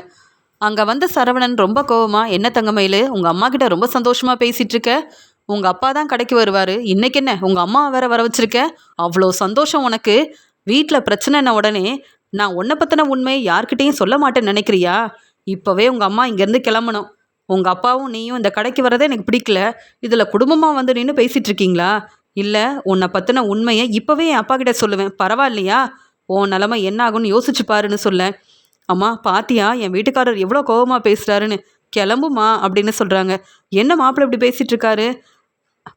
அங்கே வந்த சரவணன் ரொம்ப கோவமா என்ன தங்கமயில் உங்கள் அம்மா கிட்ட ரொம்ப சந்தோஷமாக பேசிகிட்டு இருக்க உங்கள் அப்பா தான் கடைக்கு வருவார். இன்னைக்கு என்ன? உங்கள் அம்மா வேற வர வச்சிருக்க? அவ்வளோ சந்தோஷம் உனக்கு. வீட்டில் பிரச்சனைன உடனே? நான் உன்னை பற்றின உண்மையை யார்கிட்டையும் சொல்ல மாட்டேன்னு நினைக்கிறியா? இப்போவே உங்கள் அம்மா இங்கேருந்து கிளம்பணும். உங்கள் அப்பாவும் நீயும் இந்த கடைக்கு வரதே எனக்கு பிடிக்கல. இதில் குடும்பமாக வந்து நின்று பேசிகிட்டு இருக்கீங்களா இல்லை உன்னை பற்றின உண்மையை இப்போவே என் அப்பா கிட்ட சொல்லுவேன். பரவாயில்லையா? உன் நிலமை என்ன ஆகும்னு யோசிச்சு பாருன்னு சொல்ல அம்மா பாத்தியா என் வீட்டுக்காரர் எவ்வளோ கோபமாக பேசுகிறாருன்னு கிளம்புமா அப்படின்னு சொல்கிறாங்க என்ன மாப்பிள்ளை இப்படி பேசிகிட்டு இருக்காரு?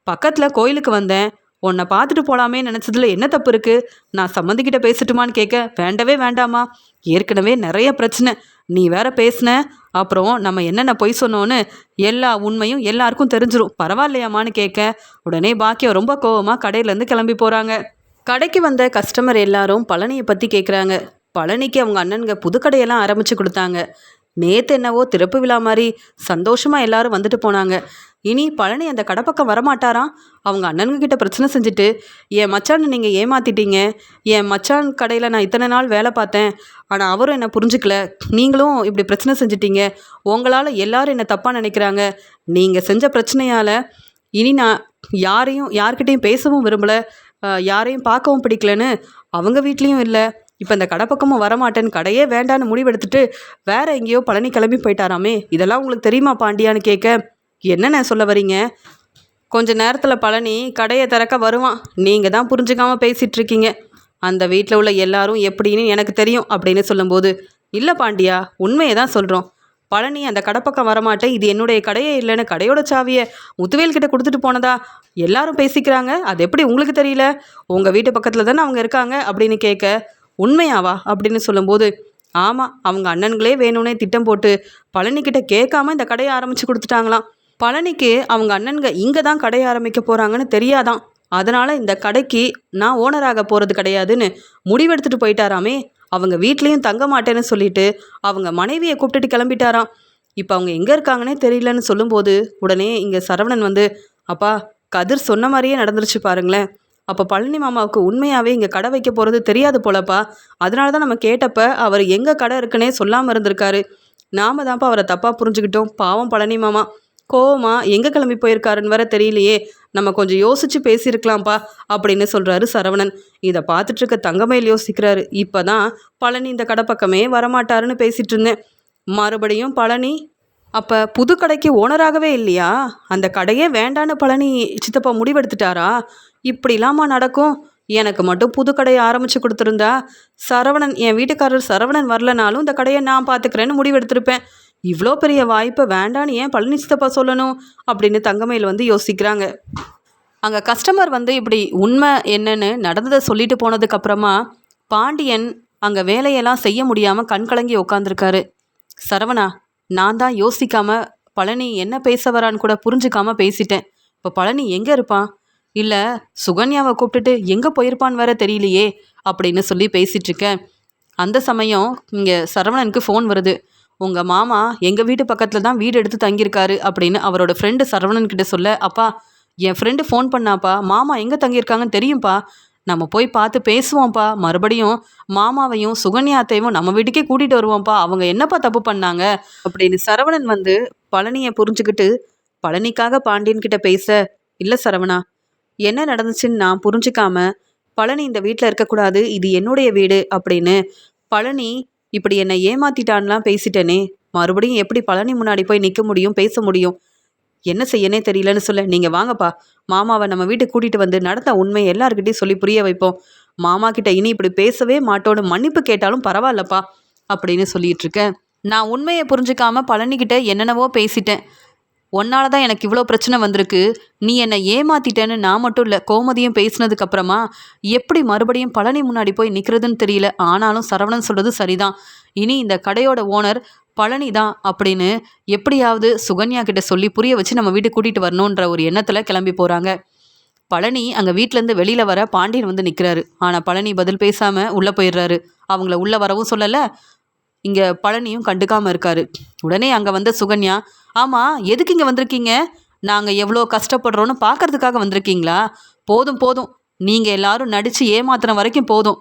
பக்கத்தில் கோயிலுக்கு வந்தேன். உன்னை பார்த்துட்டு போகலாமே நினச்சதுல என்ன தப்பு இருக்குது நான் சம்மந்திக்கிட்ட பேசட்டுமான்னு கேட்க வேண்டவே வேண்டாமா ஏற்கனவே நிறைய பிரச்சனை. நீ வேற பேசின. அப்புறம் நம்ம என்னென்ன பொய் சொன்னோன்னு எல்லா உண்மையும் எல்லாருக்கும் தெரிஞ்சிடும் பரவாயில்லையாமான்னு கேட்க உடனே பாக்கியம் ரொம்ப கோவமாக கடையிலேருந்து கிளம்பி போகிறாங்க கடைக்கு வந்த கஸ்டமர் எல்லாரும் பழனியை பற்றி கேட்குறாங்க பழனிக்கு அவங்க அண்ணனுங்க புது கடையெல்லாம் ஆரம்பித்து கொடுத்தாங்க. நேற்று என்னவோ திறப்பு விழா மாதிரி சந்தோஷமாக எல்லாரும் வந்துட்டு போனாங்க. இனி பழனி அந்த கடப்பக்கம் வரமாட்டாராம். அவங்க அண்ணனுங்க கிட்ட பிரச்சனை செஞ்சுட்டு என் மச்சான் நீங்கள் ஏமாத்திட்டீங்க. என் மச்சான் கடையில் நான் இத்தனை நாள் வேலை பார்த்தேன். ஆனால் அவரும் என்னை புரிஞ்சுக்கல. நீங்களும் இப்படி பிரச்சனை செஞ்சிட்டீங்க. உங்களால் எல்லாரும் என்னை தப்பாக நினைக்கிறாங்க. நீங்கள் செஞ்ச பிரச்சனையால் இனி நான் யாரையும் யார்கிட்டையும் பேசவும் விரும்பலை. யாரையும் பார்க்கவும் பிடிக்கலன்னு அவங்க வீட்லேயும் இல்லை. இப்போ இந்த கடை பக்கமும் வரமாட்டேன்னு கடையே வேண்டான்னு முடிவெடுத்துட்டு வேற எங்கேயோ பழனி கிளம்பி போயிட்டாராமே. இதெல்லாம் உங்களுக்கு தெரியுமா பாண்டியான்னு கேட்க என்னென்ன சொல்ல வரீங்க? கொஞ்ச நேரத்தில் பழனி கடையை திறக்க வருவான். நீங்கள் தான் புரிஞ்சுக்காமல் பேசிகிட்டு இருக்கீங்க. அந்த வீட்டில் உள்ள எல்லாரும் எப்படின்னு எனக்கு தெரியும் அப்படின்னு சொல்லும்போது இல்லை பாண்டியா உண்மையை தான் சொல்கிறோம் பழனி அந்த கடைப்பக்கம் வரமாட்டேன். இது என்னுடைய கடையே இல்லைன்னு கடையோட சாவியை முத்துவேல் கிட்ட கொடுத்துட்டு போனதா? எல்லாரும் பேசிக்கிறாங்க. அது எப்படி உங்களுக்கு தெரியல? உங்கள் வீட்டு பக்கத்தில் தானே அவங்க இருக்காங்க? அப்படின்னு கேட்க உண்மையாவா அப்படின்னு சொல்லும்போது ஆமாம் அவங்க அண்ணன்களே வேணும்னே திட்டம் போட்டு பழனிக்கிட்ட கேட்காம இந்த கடையை ஆரம்பித்து கொடுத்துட்டாங்களாம். பழனிக்கு அவங்க அண்ணன்க இங்கே தான் கடையை ஆரம்பிக்க போகிறாங்கன்னு தெரியாதான் அதனால் இந்த கடைக்கு நான் ஓனராக போகிறது கிடையாதுன்னு முடிவெடுத்துட்டு போயிட்டாராமே. அவங்க வீட்லேயும் தங்க மாட்டேன்னு சொல்லிட்டு அவங்க மனைவியை கூப்பிட்டுட்டு கிளம்பிட்டாராம். இப்போ அவங்க எங்கே இருக்காங்கன்னே தெரியலன்னு சொல்லும்போது உடனே இங்கே சரவணன் வந்து அப்பா கதிர் சொன்ன மாதிரியே நடந்துருச்சு பாருங்களேன். அப்போ பழனி மாமாவுக்கு உண்மையாகவே இங்கே கடை வைக்க போகிறது தெரியாது போலப்பா. அதனால தான் நம்ம கேட்டப்ப அவர் எங்கே கடை இருக்குன்னே சொல்லாமல் இருந்திருக்காரு. நாம தான்ப்பா அவரை தப்பாக புரிஞ்சுக்கிட்டோம். பாவம் பழனி மாமா. கோவமா எங்கே கிளம்பி போயிருக்காருன்னு வேற தெரியலையே. நம்ம கொஞ்சம் யோசிச்சு பேசியிருக்கலாம்ப்பா அப்படின்னு சொல்கிறாரு சரவணன். இதை பார்த்துட்டு இருக்க தங்கமயில் யோசிக்கிறாரு. இப்போ தான் பழனி இந்த கடை பக்கமே வரமாட்டாருன்னு பேசிகிட்டு இருந்தேன். மறுபடியும் பழனி அப்போ புது கடைக்கு ஓனராகவே இல்லையா? அந்த கடையே வேண்டான்னு பழனி சித்தப்பா முடிவெடுத்துட்டாரா? இப்படிலாமா நடக்கும்? எனக்கு மட்டும் புது கடையை ஆரம்பித்து கொடுத்துருந்தா. சரவணன் என் வீட்டுக்காரர் சரவணன் வரலனாலும் இந்த கடையை நான் பார்த்துக்கிறேன்னு முடிவெடுத்திருப்பேன். இவ்வளோ பெரிய வாய்ப்பை வேண்டான்னு ஏன் பழனி சித்தப்பா சொல்லணும்? அப்படின்னு தங்கமையில் வந்து யோசிக்கிறாங்க. அங்கே கஸ்டமர் வந்து இப்படி உண்மை என்னன்னு நடந்ததை சொல்லிட்டு போனதுக்கப்புறமா பாண்டியன் அங்கே வேலையெல்லாம் செய்ய முடியாமல் கண்கலங்கி உட்காந்துருக்காரு சரவணா நான் தான் யோசிக்காமல் பழனி என்ன பேச வரான்னு கூட புரிஞ்சுக்காமல் பேசிட்டேன். இப்போ பழனி எங்கே இருப்பான்? இல்லை சுகன்யாவை கூப்பிட்டுட்டு எங்கே போயிருப்பான்னு வேற தெரியலையே அப்படின்னு சொல்லி பேசிகிட்ருக்கேன் அந்த சமயம் இங்கே சரவணனுக்கு ஃபோன் வருது. உங்கள் மாமா எங்கள் வீட்டு பக்கத்தில் தான் வீடு எடுத்து தங்கியிருக்காரு அப்படின்னு அவரோட ஃப்ரெண்டு சரவணன் கிட்ட சொல்ல அப்பா என் ஃப்ரெண்டு ஃபோன் பண்ணாப்பா. மாமா எங்கே தங்கியிருக்காங்கன்னு தெரியும்ப்பா நம்ம போய் பார்த்து பேசுவோம்ப்பா. மறுபடியும் மாமாவையும் சுகன்யாத்தையும் நம்ம வீட்டுக்கே கூட்டிகிட்டு வருவோம்ப்பா. அவங்க என்னப்பா தப்பு பண்ணாங்க? அப்படின்னு சரவணன் வந்து பழனியை புரிஞ்சுக்கிட்டு பழனிக்காக பாண்டியன்கிட்ட பேச. இல்லை சரவணா என்ன நடந்துச்சுன்னு நான் புரிஞ்சுக்காம பழனி இந்த வீட்டில் இருக்கக்கூடாது இது என்னுடைய வீடு அப்படின்னு பழனி இப்படி என்னை ஏமாத்திட்டான்லாம் பேசிட்டேனே மறுபடியும் எப்படி பழனி முன்னாடி போய் நிற்க முடியும் பேச முடியும்? என்ன செய்யனே தெரியலன்னு சொல்ல நீங்கள் வாங்கப்பா மாமாவை நம்ம வீட்டுக்கு கூட்டிகிட்டு வந்து நடந்த உண்மை எல்லாருக்கிட்டையும் சொல்லி புரிய வைப்போம். மாமா கிட்ட இனி இப்படி பேசவே மாட்டோன்னு மன்னிப்பு கேட்டாலும் பரவாயில்லப்பா அப்படின்னு சொல்லிட்டு இருக்கேன். நான் உண்மையை புரிஞ்சுக்காம பழனிக்கிட்ட என்னென்னவோ பேசிட்டேன். உன்னால தான் எனக்கு இவ்வளோ பிரச்சனை வந்திருக்கு. நீ என்னை ஏமாத்திட்டேன்னு நான் மட்டும் இல்லை கோமதியும் பேசினதுக்கப்புறமா எப்படி மறுபடியும் பழனி முன்னாடி போய் நிற்கிறதுன்னு தெரியல. ஆனாலும் சரவணன் சொல்கிறது சரிதான். இனி இந்த கடையோட ஓனர் பழனி தான் அப்படின்னு எப்படியாவது சுகன்யா கிட்ட சொல்லி புரிய வச்சு நம்ம வீட்டுக்கு கூட்டிகிட்டு வரணுன்ற ஒரு எண்ணத்தில் கிளம்பி போகிறாங்க பழனி அங்கே வீட்டிலேருந்து வெளியில் வர பாண்டியன் வந்து நிற்கிறாரு ஆனால் பழனி பதில் பேசாமல் உள்ளே போயிடுறாரு. அவங்கள உள்ளே வரவும் சொல்லலை இங்கே பழனியும் கண்டுக்காமல் இருக்காரு. உடனே அங்கே வந்த சுகன்யா ஆமாம் எதுக்கு இங்கே வந்திருக்கீங்க? நாங்கள் எவ்வளோ கஷ்டப்படுறோன்னு பார்க்கறதுக்காக வந்திருக்கீங்களா? போதும் போதும். நீங்கள் எல்லாரும் நடித்து ஏமாத்துன வரைக்கும் போதும்.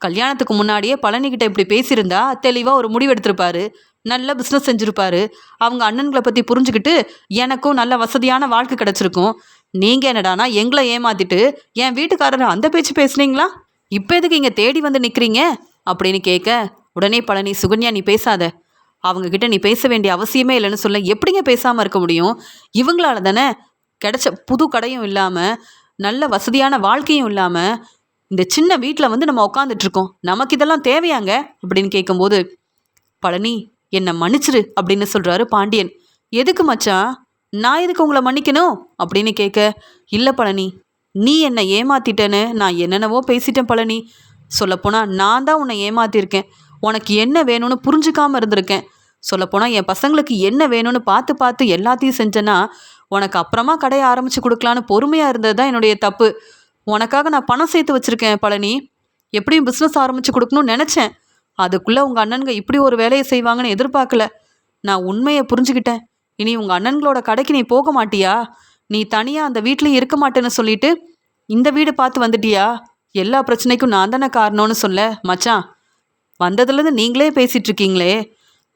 கல்யாணத்துக்கு முன்னாடியே பழனிக்கிட்ட இப்படி பேசியிருந்தா தெளிவாக ஒரு முடிவு எடுத்திருப்பாரு. நல்ல பிஸ்னஸ் செஞ்சுருப்பாரு. அவங்க அண்ணன்களை பற்றி புரிஞ்சுக்கிட்டு எனக்கும் நல்ல வசதியான வாழ்க்கை கிடச்சிருக்கும். நீங்கள் என்னடானா எங்களை ஏமாத்திட்டு என் வீட்டுக்காரர் அந்த பேச்சு பேசுனீங்களா? இப்போ எதுக்கு இங்கே தேடி வந்து நிற்கிறீங்க அப்படின்னு கேட்க உடனே பழனி சுகன்யா நீ பேசாத. அவங்க கிட்ட நீ பேச வேண்டிய அவசியமே இல்லைன்னு சொல்ல எப்படிங்க பேசாமல் இருக்க முடியும்? இவங்களால தானே கிடைச்ச புது கடையும் இல்லாமல் நல்ல வசதியான வாழ்க்கையும் இல்லாமல் இந்த சின்ன வீட்டில் வந்து நம்ம உட்காந்துட்டு இருக்கோம். நமக்கு இதெல்லாம் தேவையாங்க? அப்படின்னு கேட்கும்போது பழனி என்னை மன்னிச்சிரு அப்படின்னு சொல்கிறாரு பாண்டியன். எதுக்கு மச்சான் நான் எதுக்கு உங்களை மன்னிக்கணும்? அப்படின்னு கேட்க இல்லை பழனி நீ என்னை ஏமாத்திட்டேன்னு நான் என்னென்னவோ பேசிட்டேன் பழனி. சொல்லப்போனால் நான் தான் உன்னை ஏமாத்தியிருக்கேன் உனக்கு என்ன வேணும்னு புரிஞ்சுக்காமல் இருந்திருக்கேன். சொல்லப்போனால் என் பசங்களுக்கு என்ன வேணும்னு பார்த்து பார்த்து எல்லாத்தையும் செஞ்சேன்னா உனக்கு அப்புறமா கடையை ஆரம்பித்து கொடுக்கலான்னு பொறுமையாக இருந்தது தான் என்னுடைய தப்பு. உனக்காக நான் பணம் சேர்த்து வச்சுருக்கேன் பழனி. எப்படியும் பிஸ்னஸ் ஆரம்பித்து கொடுக்கணும்னு நினச்சேன். அதுக்குள்ளே உங்கள் அண்ணனுங்க இப்படி ஒரு வேலையை செய்வாங்கன்னு எதிர்பார்க்கல. நான் உண்மையை புரிஞ்சுக்கிட்டேன். இனி உங்கள் அண்ணன்களோட கடைக்கு நீ போக மாட்டியா? நீ தனியாக அந்த வீட்லேயும் இருக்க மாட்டேன்னு சொல்லிட்டு இந்த வீடு பார்த்து வந்துட்டியா? எல்லா பிரச்சனைக்கும் நான் தானே காரணம்னு சொல்ல மச்சான். வந்ததுலேருந்து நீங்களே பேசிகிட்ருக்கீங்களே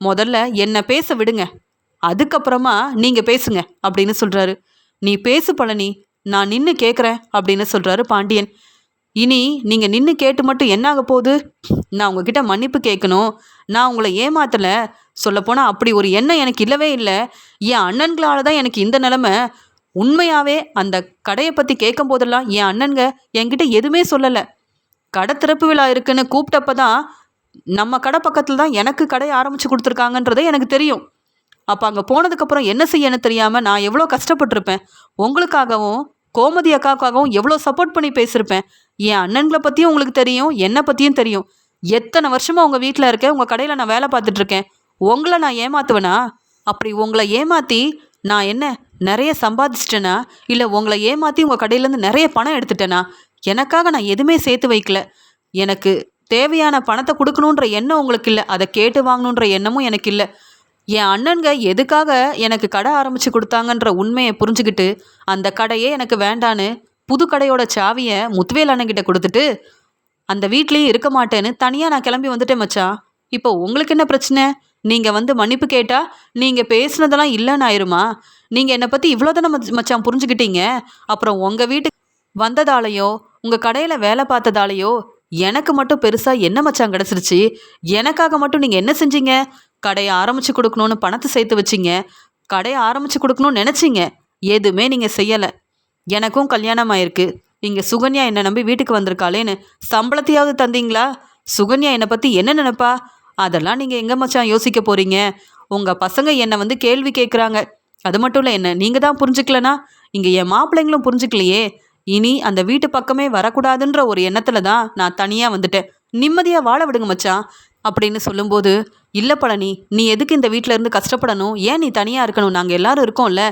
முதல்ல என்னை பேச விடுங்க. அதுக்கப்புறமா நீங்கள் பேசுங்க அப்படின்னு சொல்கிறாரு நீ பேசு பழனி நான் நின்று கேட்குறேன் அப்படின்னு சொல்கிறாரு பாண்டியன். இனி நீங்கள் நின்று கேட்டு மட்டும் என்ன ஆக போகுது? நான் உங்ககிட்ட மன்னிப்பு கேட்கணும். நான் உங்களை ஏமாத்தலை. சொல்லப்போனால் அப்படி ஒரு எண்ணம் எனக்கு இல்லவே இல்லை. என் அண்ணன்களால் தான் எனக்கு இந்த நிலமை. உண்மையாகவே அந்த கடையை பற்றி கேட்கும் போதெல்லாம் என் அண்ணன்க என்கிட்ட எதுவுமே சொல்லலை. கடை திறப்பு விழா இருக்குன்னு கூப்பிட்டப்ப தான் நம்ம கடை பக்கத்தில் தான் எனக்கு கடை ஆரம்பித்து கொடுத்துருக்காங்கன்றதே எனக்கு தெரியும். அப்போ அங்கே போனதுக்கப்புறம் என்ன செய்யன்னு தெரியாமல் நான் எவ்வளோ கஷ்டப்பட்டிருப்பேன். உங்களுக்காகவும் கோமதி அக்காவுக்காகவும் எவ்வளோ சப்போர்ட் பண்ணி பேசியிருப்பேன். என் அண்ணன்களை பற்றியும் உங்களுக்கு தெரியும் என்னை பற்றியும் தெரியும். எத்தனை வருஷமாக உங்கள் வீட்டில் இருக்கேன் உங்கள் கடையில் நான் வேலை பார்த்துட்ருக்கேன் உங்களை நான் ஏமாத்துவேனா? அப்படி உங்களை ஏமாற்றி நான் என்ன நிறைய சம்பாதிச்சிட்டேனா? இல்லை உங்களை ஏமாற்றி உங்கள் கடையிலேருந்து நிறைய பணம் எடுத்துட்டேனா? எனக்காக நான் எதுவுமே சேர்த்து வைக்கல. எனக்கு தேவையான பணத்தை கொடுக்கணுன்ற எண்ணம் உங்களுக்கு இல்லை. அதை கேட்டு வாங்கணுன்ற எண்ணமும் எனக்கு இல்லை. என் அண்ணன்க எதுக்காக எனக்கு கடை ஆரம்பித்து கொடுத்தாங்கன்ற உண்மையை புரிஞ்சுக்கிட்டு அந்த கடையே எனக்கு வேண்டான்னு புது கடையோட சாவியை முத்துவேல் அண்ணன்கிட்ட கொடுத்துட்டு அந்த வீட்லேயும் இருக்க மாட்டேன்னு தனியாக நான் கிளம்பி வந்துட்டேன் மச்சான் இப்போ உங்களுக்கு என்ன பிரச்சனை? நீங்கள் வந்து மன்னிப்பு கேட்டால் நீங்கள் பேசுனதெல்லாம் இல்லைன்னு ஆயிருமா? நீங்கள் என்னை பற்றி இவ்வளோ தானே மச்சான் புரிஞ்சுக்கிட்டீங்க? அப்புறம் உங்கள் வீட்டுக்கு வந்ததாலேயோ உங்கள் கடையில் வேலை பார்த்ததாலேயோ எனக்கு மட்டும் பெருசாக என்ன மச்சான் கிடச்சிருச்சு? எனக்காக மட்டும் நீங்கள் என்ன செஞ்சீங்க? கடையை ஆரம்பித்து கொடுக்கணுன்னு பணத்தை சேர்த்து வச்சிங்க. கடையை ஆரம்பித்து கொடுக்கணும்னு நினச்சிங்க. எதுவுமே நீங்கள் செய்யலை. எனக்கும் கல்யாணம் ஆயிருக்கு. இங்கே சுகன்யா என்னை நம்பி வீட்டுக்கு வந்திருக்காளேன்னு சம்பளத்தையாவது தந்தீங்களா? சுகன்யா என்னை பற்றி என்ன நினைப்பா? அதெல்லாம் நீங்கள் எங்கே மச்சான் யோசிக்க போகிறீங்க உங்கள் பசங்க என்னை வந்து கேள்வி கேட்குறாங்க அது மட்டும் இல்லை என்ன நீங்கள் தான் புரிஞ்சுக்கலனா? இங்கே என் மாப்பிள்ளைங்களும் புரிஞ்சுக்கலையே. இனி அந்த வீட்டு பக்கமே வரக்கூடாதுன்ற ஒரு எண்ணத்தில் தான் நான் தனியாக வந்துட்டேன். நிம்மதியாக வாழ விடுங்க மச்சான் அப்படின்னு சொல்லும்போது இல்லை பழனி நீ எதுக்கு இந்த வீட்டில் இருந்து கஷ்டப்படணும்? ஏன் நீ தனியாக இருக்கணும்? நாங்கள் எல்லாரும் இருக்கோம்ல.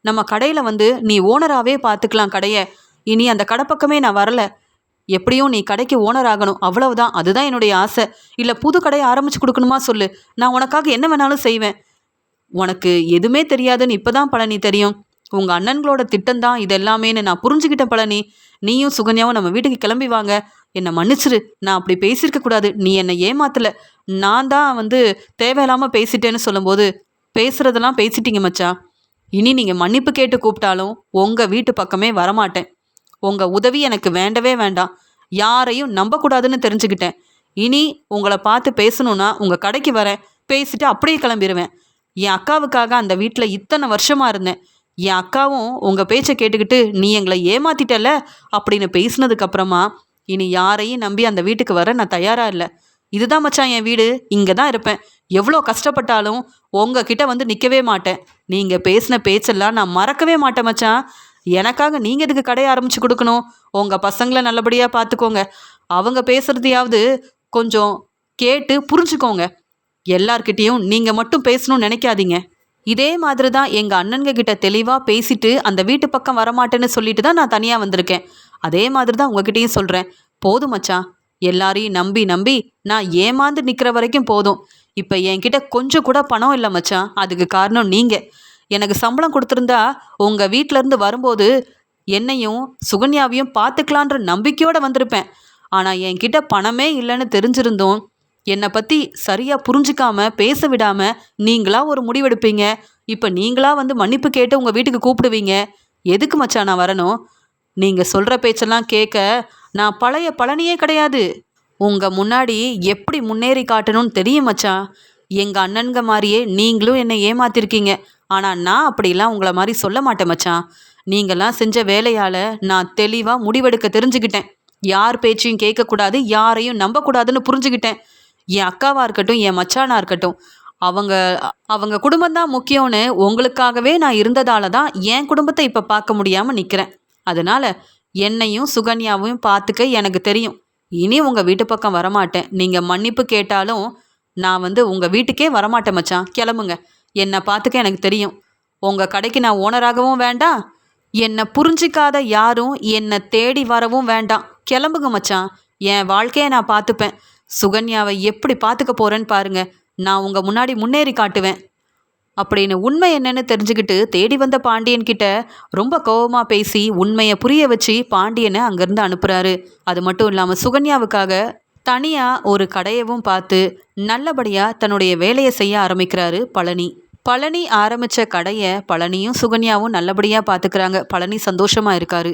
நம்ம கடையில் வந்து நீ ஓனராகவே பார்த்துக்கலாம் கடையை. இனி அந்த கடை பக்கமே நான் வரல. எப்படியும் நீ கடைக்கு ஓனர் ஆகணும். அவ்வளவுதான். அதுதான் என்னுடைய ஆசை. இல்லை புது கடையை ஆரம்பிச்சு கொடுக்கணுமா சொல்லு. நான் உனக்காக என்ன வேணாலும் செய்வேன். உனக்கு எதுவுமே தெரியாதுன்னு இப்போதான் பழனி தெரியும். உங்கள் அண்ணன்களோட திட்டம் தான் இது எல்லாமேன்னு நான் புரிஞ்சுக்கிட்டேன் பழனி. நீயும் சுகன்யாவும் நம்ம வீட்டுக்கு கிளம்பி வாங்க. என்னை மன்னிச்சிரு. நான் அப்படி பேசியிருக்க கூடாது. நீ என்னை ஏமாத்தல. நான் தான் வந்து தேவையில்லாமல் பேசிட்டேன்னு சொல்லும்போது பேசுகிறதெல்லாம் பேசிட்டீங்க மச்சா. இனி நீங்கள் மன்னிப்பு கேட்டு கூப்பிட்டாலும் உங்கள் வீட்டு பக்கமே வரமாட்டேன். உங்கள் உதவி எனக்கு வேண்டவே வேண்டாம். யாரையும் நம்பக்கூடாதுன்னு தெரிஞ்சுக்கிட்டேன். இனி உங்களை பார்த்து பேசணுன்னா உங்கள் கடைக்கு வரேன். பேசிட்டு அப்படியே கிளம்பிடுவேன் என் அக்காவுக்காக அந்த வீட்டில் இத்தனை வருஷமாக இருந்தேன். என் அக்காவும் உங்கள் பேச்சை கேட்டுக்கிட்டு நீ எங்களை ஏமாத்திட்டல அப்படின்னு பேசினதுக்கப்புறமா இனி யாரையும் நம்பி அந்த வீட்டுக்கு வர நான் தயாராக இல்லை. இதுதான் மச்சான் என் வீடு. இங்கே தான் இருப்பேன். எவ்வளோ கஷ்டப்பட்டாலும் உங்ககிட்ட வந்து நிற்கவே மாட்டேன். நீங்கள் பேசின பேச்செல்லாம் நான் மறக்கவே மாட்டேன் மச்சான். எனக்காக நீங்கள் இதுக்கு கடையை ஆரம்பித்து கொடுக்கணும்? உங்கள் பசங்களை நல்லபடியாக பார்த்துக்கோங்க அவங்க பேசுகிறதையாவது கொஞ்சம் கேட்டு புரிஞ்சுக்கோங்க. எல்லார்கிட்டேயும் நீங்கள் மட்டும் பேசணும்னு நினைக்காதீங்க. இதே மாதிரி தான் எங்கள் அண்ணன்க கிட்ட தெளிவாக பேசிட்டு அந்த வீட்டு பக்கம் வரமாட்டேன்னு சொல்லிட்டு தான் நான் தனியாக வந்திருக்கேன். அதே மாதிரி தான் உங்ககிட்டயும் சொல்கிறேன் போதும் மச்சான். எல்லாரையும் நம்பி நம்பி நான் ஏமாந்து நிற்கிற வரைக்கும் போதும். இப்போ என்கிட்ட கொஞ்சம் கூட பணம் இல்லை மச்சான். அதுக்கு காரணம் நீங்கள் எனக்கு சம்பளம் கொடுத்துருந்தா உங்கள் வீட்டிலேருந்து வரும்போது என்னையும் சுகன்யாவையும் பார்த்துக்கலான்ற நம்பிக்கையோடு வந்திருப்பேன். ஆனால் என்கிட்ட பணமே இல்லைன்னு தெரிஞ்சிருந்தோம் என்னை பற்றி சரியாக புரிஞ்சிக்காமல் பேச விடாமல் நீங்களா ஒரு முடிவெடுப்பீங்க? இப்போ நீங்களா வந்து மன்னிப்பு கேட்டு உங்கள் வீட்டுக்கு கூப்பிடுவீங்க? எதுக்கு மச்சான் நான் வரணும்? நீங்கள் சொல்கிற பேச்செல்லாம் கேட்க நான் பழைய பழனியே கிடையாது. உங்கள் முன்னாடி எப்படி முன்னேறி காட்டணும்னு தெரியும் மச்சான் எங்கள் அண்ணன்க மாதிரியே நீங்களும் என்னை ஏமாத்திருக்கீங்க. ஆனால் நான் அப்படிலாம் உங்களை மாதிரி சொல்ல மாட்டேன் மச்சான் நீங்கள்லாம் செஞ்ச வேலையால் நான் தெளிவாக முடிவெடுக்க தெரிஞ்சுக்கிட்டேன். யார் பேச்சையும் கேட்கக்கூடாது யாரையும் நம்பக்கூடாதுன்னு புரிஞ்சுக்கிட்டேன். என் அக்காவாக இருக்கட்டும் என் மச்சானாக இருக்கட்டும் அவங்க அவங்க குடும்பம் தான் முக்கியம்னு உங்களுக்காகவே நான் இருந்ததால தான் என் குடும்பத்தை இப்போ பார்க்க முடியாமல் நிற்கிறேன் அதனால் என்னையும் சுகன்யாவையும் பார்த்துக்க எனக்கு தெரியும். இனி உங்கள் வீட்டு பக்கம் வரமாட்டேன். நீங்கள் மன்னிப்பு கேட்டாலும் நான் வந்து உங்கள் வீட்டுக்கே வரமாட்டேன் மச்சான். கிளம்புங்க. என்னை பார்த்துக்க எனக்கு தெரியும். உங்கள் கடைக்கு நான் ஓனராகவும் வேண்டாம். என்னை புரிஞ்சிக்காத யாரும் என்னை தேடி வரவும் வேண்டாம். கிளம்புங்க மச்சான். என் வாழ்க்கையை நான் பார்த்துப்பேன். சுகன்யாவை எப்படி பார்த்துக்க போகிறேன்னு பாருங்க. நான் உங்கள் முன்னாடி முன்னேறி காட்டுவேன். அப்படின்னு உண்மை என்னன்னு தெரிஞ்சுக்கிட்டு தேடி வந்த பாண்டியன் கிட்ட ரொம்ப கோபமாக பேசி உண்மையை புரிய வச்சு பாண்டியனை அங்கேருந்து அனுப்புகிறாரு அது மட்டும் இல்லாமல் சுகன்யாவுக்காக தனியாக ஒரு கடையவும் பார்த்து நல்லபடியாக தன்னுடைய வேலையை செய்ய ஆரம்பிக்கிறாரு பழனி. பழனி ஆரம்பித்த கடையை பழனியும் சுகன்யாவும் நல்லபடியாக பார்த்துக்கிறாங்க. பழனி சந்தோஷமாக இருக்காரு.